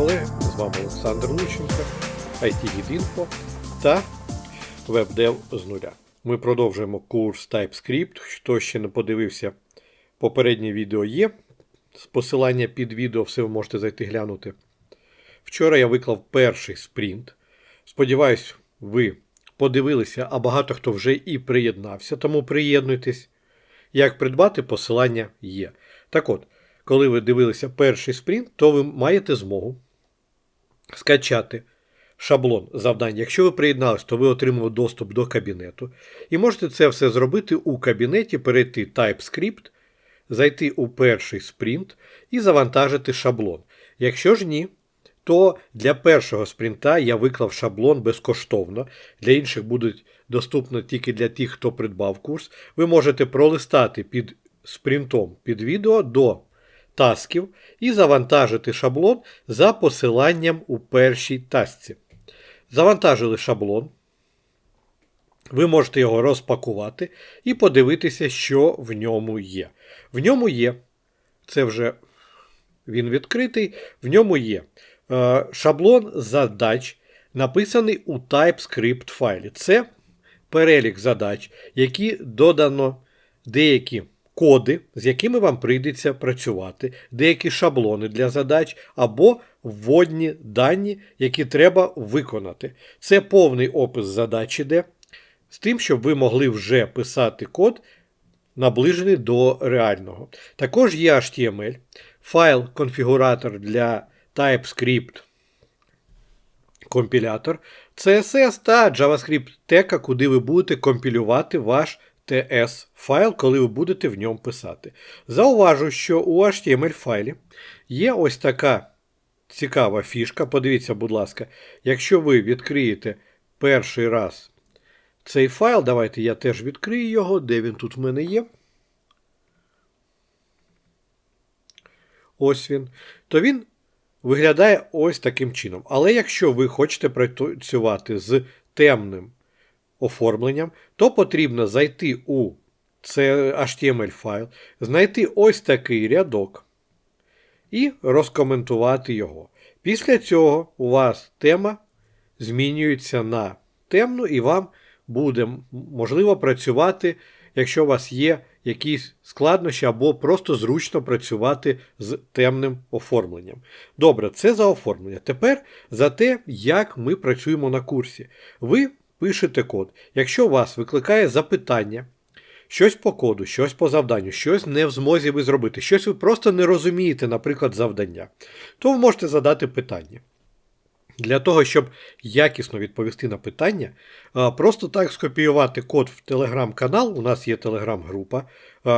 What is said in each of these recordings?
колеги, з вами Олександр Лученко, IT-Info та WebDev з нуля. Ми продовжуємо курс TypeScript. Хто ще не подивився, попереднє відео є. Посилання під відео все ви можете зайти глянути. Вчора я виклав перший спринт. Сподіваюсь, ви подивилися, а багато хто вже і приєднався, тому приєднуйтесь. Як придбати, посилання є. Так от, коли ви дивилися перший спринт, то ви маєте змогу скачати шаблон завдань. Якщо ви приєдналися, то ви отримали доступ до кабінету. І можете це все зробити у кабінеті, перейти TypeScript, зайти у перший спринт і завантажити шаблон. Якщо ж ні, то для першого спринта я виклав шаблон безкоштовно. Для інших будуть доступно тільки для тих, хто придбав курс. Ви можете пролистати під спринтом під відео до тасків і завантажити шаблон за посиланням у першій тасці. Завантажили шаблон. Ви можете його розпакувати і подивитися, що в ньому є. В ньому є, це вже він відкритий, в ньому є е, шаблон задач, написаний у TypeScript файлі. Це перелік задач, які додано деякі коди, з якими вам прийдеться працювати, деякі шаблони для задач або вводні дані, які треба виконати. Це повний опис задач іде, з тим, щоб ви могли вже писати код, наближений до реального. Також є HTML, файл конфігуратор для TypeScript. Компілятор, CSS та JavaScript тека, куди ви будете компілювати ваш TS файл, коли ви будете в ньому писати. Зауважу, що у HTML файлі є ось така цікава фішка. Подивіться, будь ласка, якщо ви відкриєте перший раз цей файл, давайте я теж відкрию його, де він тут в мене є. Ось він. То він виглядає ось таким чином. Але якщо ви хочете працювати з темним оформленням, то потрібно зайти у HTML файл, знайти ось такий рядок і розкоментувати його. Після цього у вас тема змінюється на темну, і вам буде можливо працювати, якщо у вас є якісь складнощі, або просто зручно працювати з темним оформленням. Добре, це за оформлення. Тепер за те, як ми працюємо на курсі. Ви пишете код. Якщо вас викликає запитання, щось по коду, щось по завданню, щось не в змозі ви зробити, щось ви просто не розумієте, наприклад, завдання, то ви можете задати питання. Для того, щоб якісно відповісти на питання, просто так скопіювати код в телеграм-канал. У нас є телеграм-група.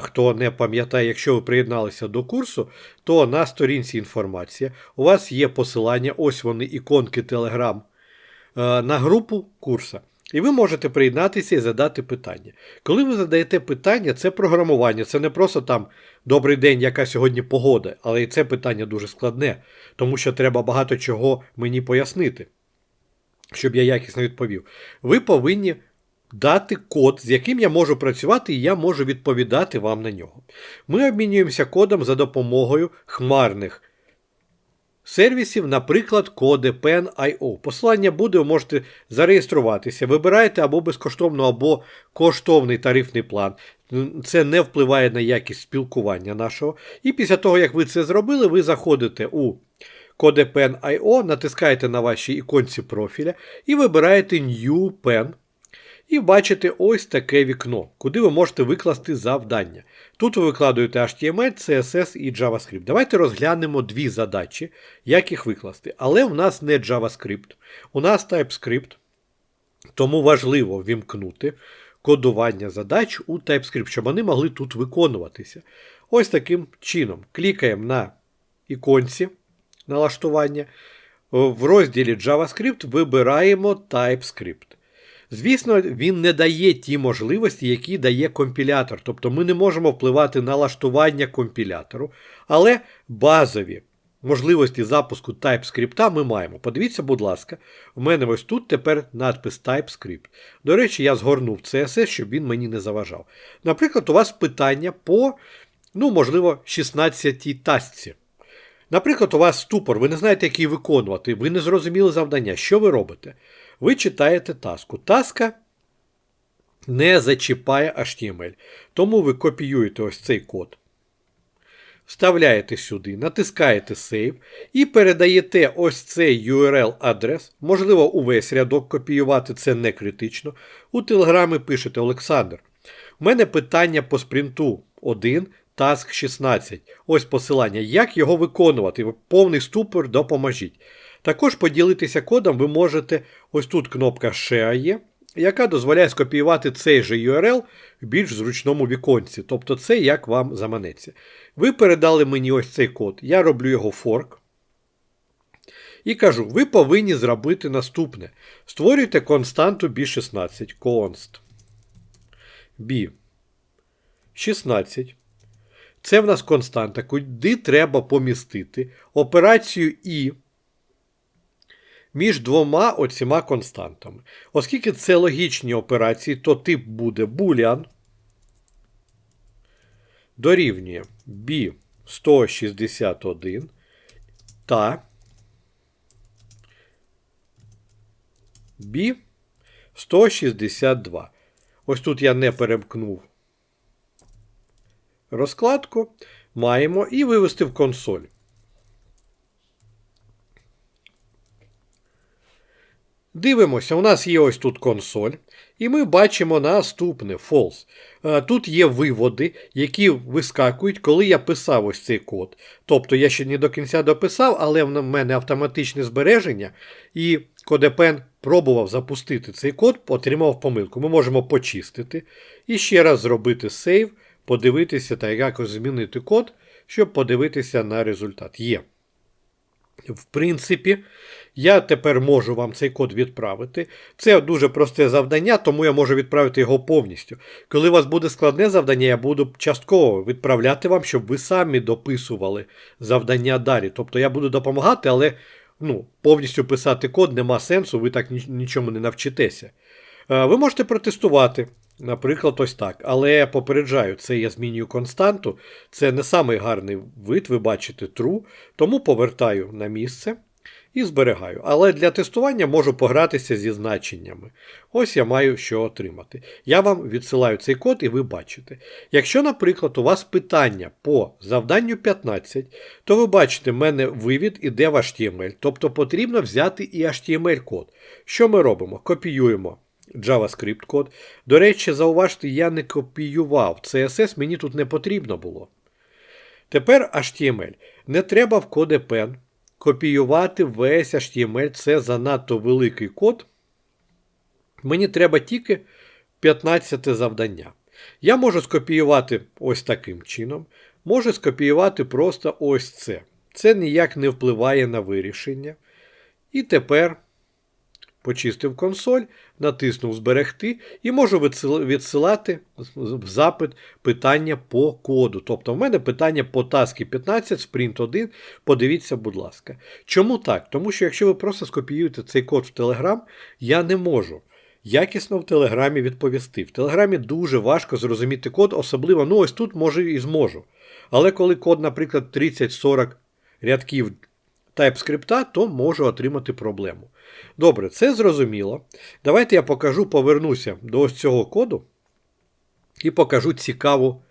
Хто не пам'ятає, якщо ви приєдналися до курсу, то на сторінці інформація. У вас є посилання, ось вони, іконки Телеграм на групу курса. І ви можете приєднатися і задати питання. Коли ви задаєте питання, це програмування, це не просто там добрий день, яка сьогодні погода, але і це питання дуже складне, тому що треба багато чого мені пояснити, щоб я якісно відповів. Ви повинні дати код, з яким я можу працювати, і я можу відповідати вам на нього. Ми обмінюємося кодом за допомогою хмарних сервісів, наприклад, CodePen.io. Посилання буде, ви можете зареєструватися. Вибираєте або безкоштовно, або коштовний тарифний план. Це не впливає на якість спілкування нашого. І після того, як ви це зробили, ви заходите у CodePen.io, натискаєте на вашій іконці профіля і вибираєте New Pen. І бачите ось таке вікно, куди ви можете викласти завдання. Тут ви викладуєте HTML, CSS і JavaScript. Давайте розглянемо дві задачі, як їх викласти. Але в нас не JavaScript, у нас TypeScript, тому важливо вімкнути кодування задач у TypeScript, щоб вони могли тут виконуватися. Ось таким чином. Клікаємо на іконці налаштування. В розділі JavaScript вибираємо TypeScript. Звісно, він не дає ті можливості, які дає компілятор. Тобто ми не можемо впливати на лаштування компілятору, але базові можливості запуску TypeScript ми маємо. Подивіться, будь ласка, у мене ось тут тепер надпис TypeScript. До речі, я згорнув CSS, щоб він мені не заважав. Наприклад, у вас питання по, ну, можливо, 16-й тасці. Наприклад, у вас ступор, ви не знаєте, який виконувати, ви не зрозуміли завдання. Що ви робите? Ви читаєте таску. Таска не зачіпає HTML. Тому ви копіюєте ось цей код, вставляєте сюди, натискаєте Save і передаєте ось цей URL-адрес. Можливо, увесь рядок копіювати це не критично. У телеграмі пишете Олександр. У мене питання по спринту 1, Task 16. Ось посилання. Як його виконувати? Повний ступор, допоможіть. Також поділитися кодом ви можете. Ось тут кнопка Share яка дозволяє скопіювати цей же URL в більш зручному віконці. Тобто це як вам заманеться. Ви передали мені ось цей код. Я роблю його форк. І кажу, ви повинні зробити наступне. Створюйте константу B16. Const. B. 16. Це в нас константа, куди треба помістити операцію І між двома оціма константами. Оскільки це логічні операції, то тип буде boolean дорівнює B161 та B162. Ось тут я не перемкнув розкладку. Маємо і вивести в консоль. Дивимося, у нас є ось тут консоль, і ми бачимо наступне false. Е, тут є виводи, які вискакують, коли я писав ось цей код. Тобто я ще не до кінця дописав, але в мене автоматичне збереження, і Кодепен пробував запустити цей код, отримав помилку. Ми можемо почистити і ще раз зробити сейв, подивитися та якось змінити код, щоб подивитися на результат. Є. В принципі, я тепер можу вам цей код відправити. Це дуже просте завдання, тому я можу відправити його повністю. Коли у вас буде складне завдання, я буду частково відправляти вам, щоб ви самі дописували завдання далі. Тобто я буду допомагати, але ну, повністю писати код нема сенсу, ви так нічому не навчитеся. Е, ви можете протестувати. Наприклад, ось так. Але я попереджаю, це я змінюю константу. Це не самий гарний вид, ви бачите true, тому повертаю на місце і зберігаю. Але для тестування можу погратися зі значеннями. Ось я маю що отримати. Я вам відсилаю цей код, і ви бачите. Якщо, наприклад, у вас питання по завданню 15, то ви бачите, в мене вивід іде в HTML. Тобто потрібно взяти і HTML-код. Що ми робимо? Копіюємо. JavaScript код. До речі, зауважте, я не копіював. CSS мені тут не потрібно було. Тепер HTML. Не треба в CodePen копіювати весь HTML. Це занадто великий код. Мені треба тільки 15 завдання. Я можу скопіювати ось таким чином. Можу скопіювати просто ось це. Це ніяк не впливає на вирішення. І тепер почистив консоль, натиснув Зберегти і можу відсилати в запит питання по коду. Тобто, в мене питання по таски 15, спринт 1. Подивіться, будь ласка. Чому так? Тому що якщо ви просто скопіюєте цей код в Telegram, я не можу. Якісно в Телеграмі відповісти. В Телеграмі дуже важко зрозуміти код, особливо, ну ось тут може і зможу. Але коли код, наприклад, 30-40 рядків TypeScript, то можу отримати проблему. Добре, це зрозуміло. Давайте я покажу, повернуся до ось цього коду і покажу цікаву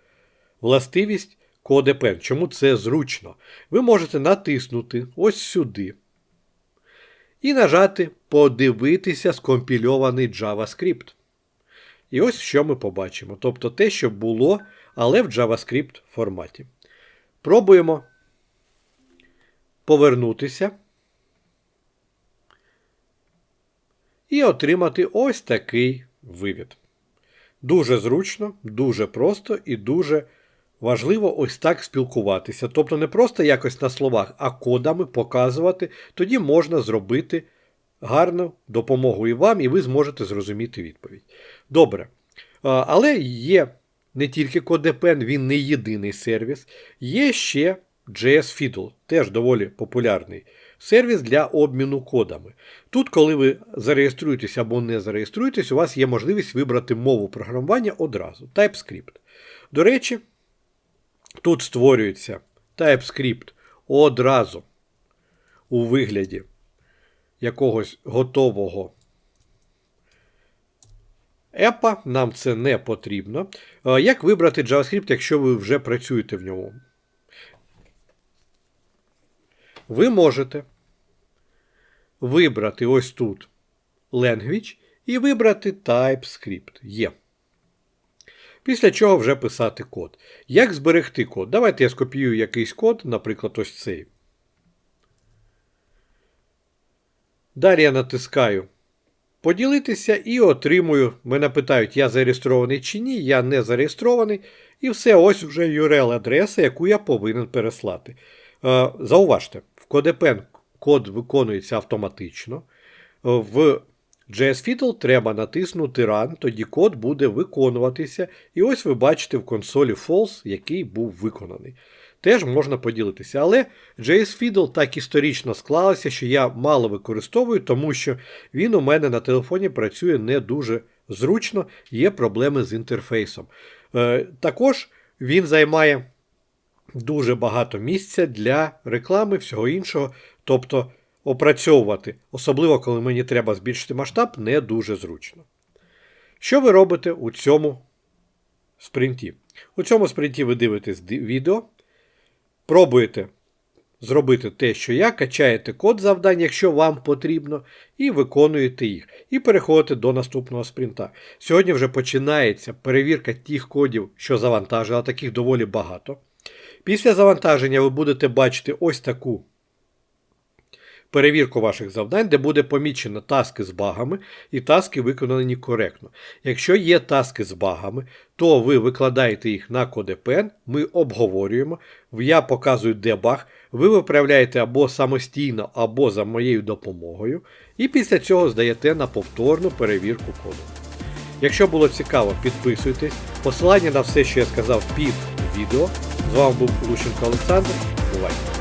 властивість CodePen. Чому це зручно? Ви можете натиснути ось сюди. І нажати Подивитися скомпільований JavaScript. І ось що ми побачимо. Тобто те, що було, але в JavaScript форматі. Пробуємо повернутися. і отримати ось такий вивід. Дуже зручно, дуже просто і дуже важливо ось так спілкуватися. Тобто не просто якось на словах, а кодами показувати, тоді можна зробити гарну допомогу і вам, і ви зможете зрозуміти відповідь. Добре. Але є не тільки CodePen, він не єдиний сервіс, є ще JS Fiddle, теж доволі популярний сервіс для обміну кодами. Тут, коли ви зареєструєтесь або не зареєструєтесь, у вас є можливість вибрати мову програмування одразу TypeScript. До речі, тут створюється TypeScript одразу у вигляді якогось готового епа, нам це не потрібно. Е, Як вибрати JavaScript, якщо ви вже працюєте в ньому? Ви можете вибрати ось тут language і вибрати TypeScript. Є. Після чого вже писати код. Як зберегти код? Давайте я скопіюю якийсь код, наприклад, ось цей. Далі я натискаю поділитися і отримую. Мене питають, я зареєстрований чи ні, я не зареєстрований. І все, ось вже URL-адреса, яку я повинен переслати. Е, Зауважте, CodePen код виконується автоматично. Е, В JSFiddle треба натиснути Run, тоді код буде виконуватися. І ось ви бачите в консолі false, який був виконаний. Теж можна поділитися. Але JSFiddle так історично склалося, що я мало використовую, тому що він у мене на телефоні працює не дуже зручно, є проблеми з інтерфейсом. Е, Також він займає дуже багато місця для реклами, всього іншого. Тобто опрацьовувати, особливо коли мені треба збільшити масштаб, не дуже зручно. Що ви робите у цьому спринті? У цьому спринті ви дивитесь відео, пробуєте зробити те, що я, качаєте код завдань, якщо вам потрібно, і виконуєте їх. І переходите до наступного спринта. Сьогодні вже починається перевірка тих кодів, що завантажили, а таких доволі багато. Після завантаження ви будете бачити ось таку перевірку ваших завдань, де буде помічено таски з багами і таски виконані коректно. Якщо є таски з багами, то ви викладаєте їх на CodePen, ми обговорюємо, я показую де баг, ви виправляєте або самостійно, або за моєю допомогою, і після цього здаєте на повторну перевірку коду. Якщо було цікаво, підписуйтесь. Посилання на все, що я сказав під відео. З вами був Лущенко Олександр. Бувайте!